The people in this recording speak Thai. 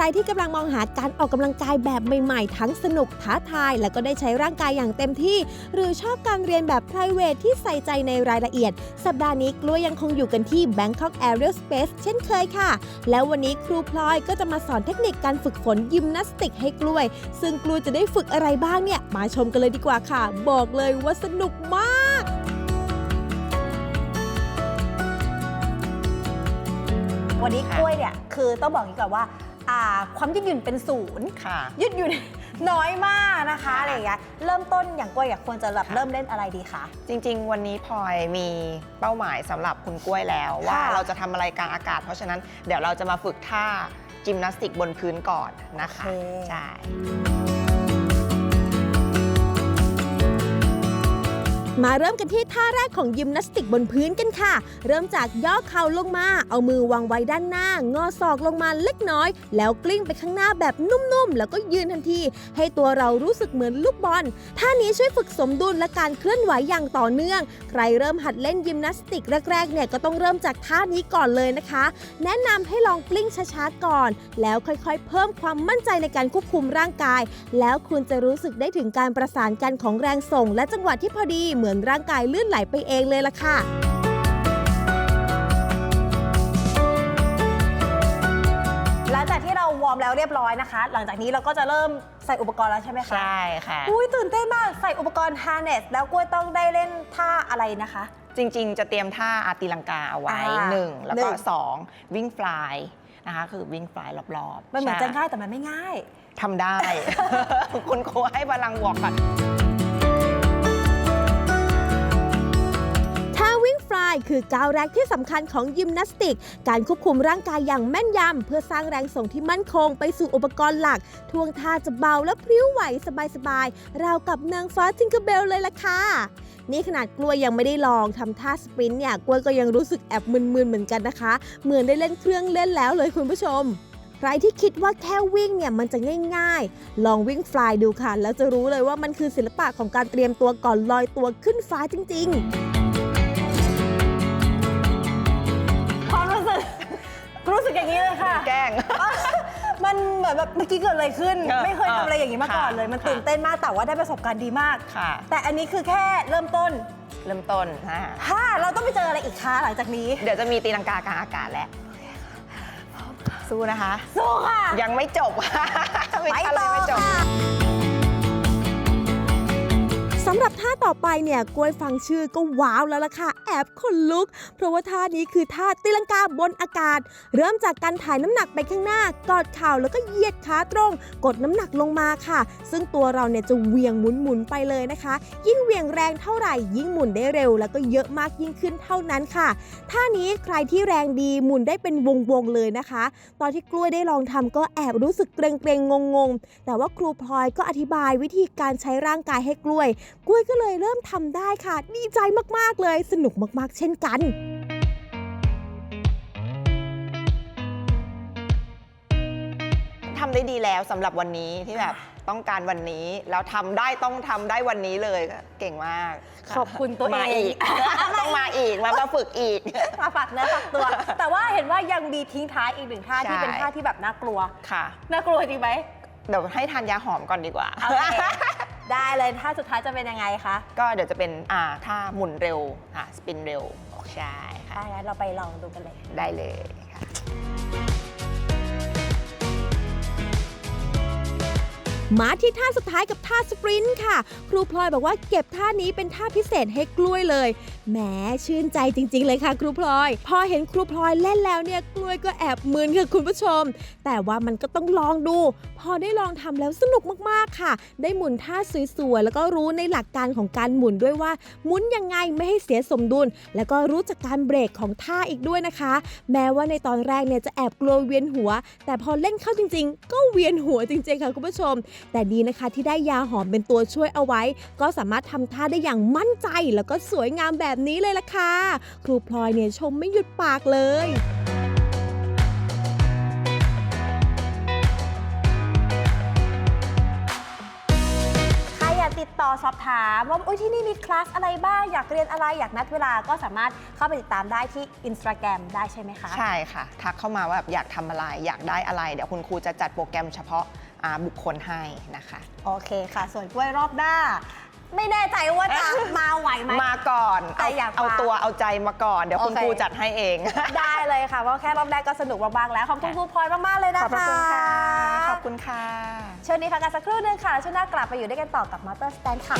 รที่กำลังมองหาการออกกำลังกายแบบใหม่ๆ ทั้งสนุกท้าทาย และก็ได้ใช้ร่างกายอย่างเต็มที่ หรือชอบการเรียนแบบ p r i v a t ที่ใส่ใจในรายละเอียด สัปดาห์นี้กล้วยยังคงอยู่กันที่ Bangkok Aerial Space เช่นเคยค่ะ แล้ววันนี้ครูพลอยก็จะมาสอนเทคนิคการฝึกฝนยิมนาสติกให้กล้วย ซึ่งกล้วยจะได้ฝึกอะไรบ้างเนี่ยมาชมกันเลยดีกว่าค่ะ บอกเลยว่าสนุกมากวันนี้กล้วยเนี่ยคือต้องบอกอย่างนี้ก่อนว่าอ่า ความยืดหยุ่นเป็นศูนย์ค่ะ ยืดหยุ่น น้อยมากนะคะค่ะ อะไรอย่างเงี้ยเริ่มต้นอย่างกล้วยอยากควรจะแบบค่ะเริ่มเล่นอะไรดีคะ จริง ๆ วันนี้พลอยมีเป้าหมายสำหรับคุณกล้วยแล้ว ว่าเราจะทำอะไรกลางอากาศ เพราะฉะนั้นเดี๋ยวเราจะมาฝึกท่าจิมนาสติกบนพื้นก่อนนะคะโอเคใช่ มาเริ่มกันที่ท่าแรกของยิมนาสติกบนพื้นกันค่ะ เริ่มจากย่อเข่าลงมา เอามือวางไว้ด้านหน้า งอศอกลงมาเล็กน้อย แล้วกลิ้งไปข้างหน้าแบบนุ่มๆ แล้วก็ยืนทันที ให้ตัวเรารู้สึกเหมือนลูกบอล ท่านี้ช่วยฝึกสมดุลและการเคลื่อนไหวอย่างต่อเนื่อง ใครเริ่มหัดเล่นยิมนาสติกแรกๆ เนี่ยก็ต้องเริ่มจากท่านี้ก่อนเลยนะคะ แนะนำให้ลองกลิ้งช้าๆ ก่อน แล้วค่อยๆ เพิ่มความมั่นใจในการควบคุมร่างกาย แล้วคุณจะรู้สึกได้ถึงการประสานกันของแรงส่ง และจังหวะที่พอดีเหมือนร่างกายลื่นไหลไปเองเลยล่ะค่ะหลังจากที่เราวอร์มแล้วเรียบร้อยนะคะ หลังจากนี้เราก็จะเริ่มใส่อุปกรณ์แล้วใช่ไหมคะใช่ค่ะ อุ้ยตื่นเต้นมากใส่อุปกรณ์ harness แล้วกล้วยต้องได้เล่นท่าอะไรนะคะ จริง ๆ จะเตรียมท่าอาตีลังกาเอาไว้อ่าหนึ่งแล้วก็หนึ่ง สองวิ่งฟลายนะคะคือวิ่งฟลายรอบๆมันเหมือนจะใช่ง่ายแต่มันไม่ง่าย ทำได้ คุณครูให้พลังบวกก่อน คือก้าวแรกที่สำคัญของยิมนาสติก การควบคุมร่างกายอย่างแม่นยำเพื่อสร้างแรงส่งที่มั่นคงไปสู่อุปกรณ์หลักท่วงท่าจะเบาและพริ้วไหวสบายๆราวกับนางฟ้าทิงเกอร์เบลเลยล่ะค่ะนี่ขนาดกล้วยยังไม่ได้ลองทำท่าสปรินต์เนี่ยกล้วยก็ยังรู้สึกแอบมึนๆเหมือนกันนะคะ เหมือนได้เล่นเครื่องเล่นแล้วเลยคุณผู้ชม ใครที่คิดว่าแค่วิ่งเนี่ยมันจะง่าย ๆ ลองวิ่งฟลายดูค่ะ แล้วจะรู้เลยว่ามันคือศิลปะของการเตรียมตัวก่อนลอยตัวขึ้นฟ้าจริง ๆ รู้สึกอย่างนี้เลยค่ะ แกล้ง มันเหมือนแบบเมื่อกี้เกิดอะไรขึ้น เออไม่เคยทำอะไรอย่างนี้มาก่อนค่ะเลย มันค่ะตื่นเต้นมากแต่ว่าได้ประสบการณ์ดีมาก ค่ะ แต่อันนี้คือแค่เริ่มต้น เริ่มต้นนะ ถ้าเราต้องไปเจออะไรอีกคะหลังจากนี้ เดี๋ยวจะมีตีลังกากลางอากาศแล้วสู้นะคะ สู้ค่ะ ยังไม่จบไปม่ต่อไม่จบค่ะสำหรับท่าต่อไปเนี่ยกล้วยฟังชื่อก็ว้าวแล้วล่ะค่ะ แอบขนลุก เพราะว่าท่านี้คือท่าตีลังกาบนอากาศ เริ่มจากการถ่ายน้ำหนักไปข้างหน้า กอดเข่าแล้วก็เหยียดขาตรง กดน้ำหนักลงมาค่ะ ซึ่งตัวเราเนี่ยจะเวียงหมุนหมุนไปเลยนะคะ ยิ่งเวียงแรงเท่าไหร่ยิ่งหมุนได้เร็ว แล้วก็เยอะมากยิ่งขึ้นเท่านั้นค่ะ ท่านี้ใครที่แรงดีหมุนได้เป็นวงๆเลยนะคะ ตอนที่กล้วยได้ลองทำก็แอบรู้สึกเกรงๆงงๆแต่ว่าครูพลอยก็อธิบายวิธีการใช้ร่างกายให้กล้วย กล้วยก็เลยเริ่มทำได้ค่ะ ดีใจมากๆเลย สนุกมากๆ เช่นกันทำได้ดีแล้วสำหรับวันนี้ที่แบบต้องการวันนี้ แล้วทำได้ต้องทำได้วันนี้เลยเก่งมากะขอบคุณตัวเองมาอีกต้องมาอีกมามาฝึกอีกมาฝากเนื้อฝากตัว แต่ว่าเห็นว่ายังมีทิ้งท้ายอีกหนึ่งท่าที่ใช่เป็นท่าที่แบบน่ากลัวค่ะน่ากลัวจริงไหมเดี๋ยวให้ทานยาหอมก่อนดีกว่าโอเค ได้เลยท่าสุดท้ายจะเป็นยังไงคะ ก็เดี๋ยวจะเป็นอ่าท่าหมุนเร็วอ่าสปินเร็วใช่ค่ะ ได้งั้นเราไปลองดูกันเลย ได้เลยค่ะ มาที่ท่าสุดท้ายกับท่าสปรินต์ค่ะ ครูพลอยบอกว่าเก็บท่านี้เป็นท่าพิเศษให้กล้วยเลยแหมชื่นใจจริง ๆ เลยค่ะครูพลอย พอเห็นครูพลอยเล่นแล้วเนี่ยกล้วยก็แอบมึนค่ะคุณผู้ชม แต่ว่ามันก็ต้องลองดู พอได้ลองทำแล้วสนุกมากๆค่ะ ได้หมุนท่าสวยๆแล้วก็รู้ในหลักการของการหมุนด้วยว่าหมุนยังไงไม่ให้เสียสมดุล แล้วก็รู้จักการเบรกของท่าอีกด้วยนะคะ แม้ว่าในตอนแรกเนี่ยจะแอบกลัวเวียนหัว แต่พอเล่นเข้าจริง ๆ ก็เวียนหัวจริงๆค่ะคุณผู้ชมแต่ดีนะคะที่ได้ยาหอมเป็นตัวช่วยเอาไว้ ก็สามารถทำท่าได้อย่างมั่นใจ แล้วก็สวยงามแบบนี้เลยล่ะค่ะ ครูพลอยเนี่ยชมไม่หยุดปากเลยใครอยากติดต่ออสอบถามว่าอุ๊ยที่นี่มีคลาสอะไรบ้าง อยากเรียนอะไรอยากนัดเวลาก็สามารถเข้าไปติดตามได้ที่ Instagram ได้ใช่ไหมคะ ใช่ค่ะ ทักเข้ามาว่าแบบอยากทำอะไร อยากได้อะไร เดี๋ยวคุณครูจะจัดโปรแกรมเฉพาะอ่า บุคคลให้นะคะ โอเคค่ะ ส่วนกล้วยรอบหน้า ไม่แน่ใจว่าจะมาไหวไหม มาก่อนแต่เอาอยากเอามาตัวเอาใจมาก่อน เดี๋ยวคุณโอเค ครูจัดให้เอง ได้เลยค่ะเพราะแค่รอบแรกก็สนุกมากๆแล้วขอบคุณครูพลอยมากๆเลยนะขอบพระคะคุณค่ะ ขอบคุณค่ะ ช่วงนี้พักกันสักครู่หนึงค่ะแล้วช่วงหน้ากลับไปอยู่ด้วยกันต่อกับมอเตอร์สแตนค่ะ